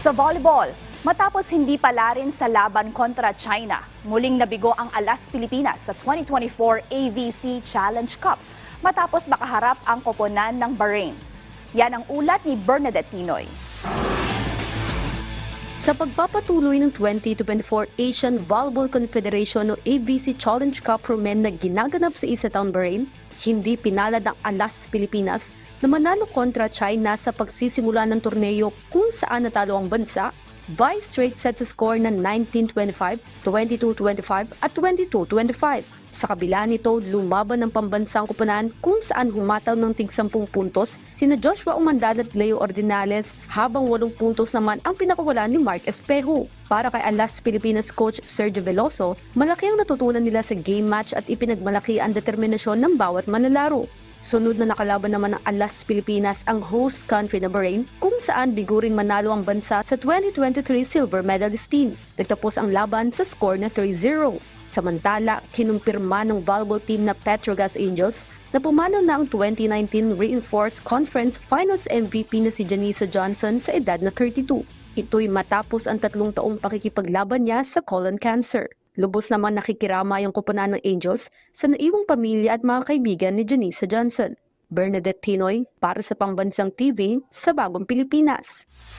Sa volleyball, matapos hindi palarin sa laban kontra China, muling nabigo ang Alas Pilipinas sa 2024 AVC Challenge Cup matapos makaharap ang koponan ng Bahrain. Yan ang ulat ni Bernadette Tinoy. Sa pagpapatuloy ng 2024 Asian Volleyball Confederation o AVC Challenge Cup for Men na ginaganap sa Isatown, Bahrain, hindi pinalad ang Alas Pilipinas na manalo kontra China sa pagsisimula ng torneo kung saan natalo ang bansa by straight sets sa score na 19-25, 22-25 at 22-25. Sa kabila nito, lumaban ng pambansang kupunan kung saan humataw ng tig 10 puntos sina Joshua Umandal at Leo Ordinales habang 8 puntos naman ang pinakawalan ni Mark Espejo. Para kay Alas Pilipinas coach Sergio Veloso, malaki ang natutunan nila sa game match at ipinagmalaki ang determinasyon ng bawat manlalaro. Sunod na nakalaban naman ng Alas Pilipinas ang host country na Bahrain kung saan biguring manalo ang bansa sa 2023 silver medalist team. Nagtapos ang laban sa score na 3-0. Samantala, kinumpirma ng volleyball team na Petrogas Angels na pumalo na ang 2019 Reinforced Conference Finals MVP na si Janisa Johnson sa edad na 32. Ito'y matapos ang tatlong taong pakikipaglaban niya sa colon cancer. Lubos naman nakikirama yung kupunan ng Angels sa naiwang pamilya at mga kaibigan ni Janisa Johnson. Bernadette Tinoy para sa Pangbansang TV sa Bagong Pilipinas.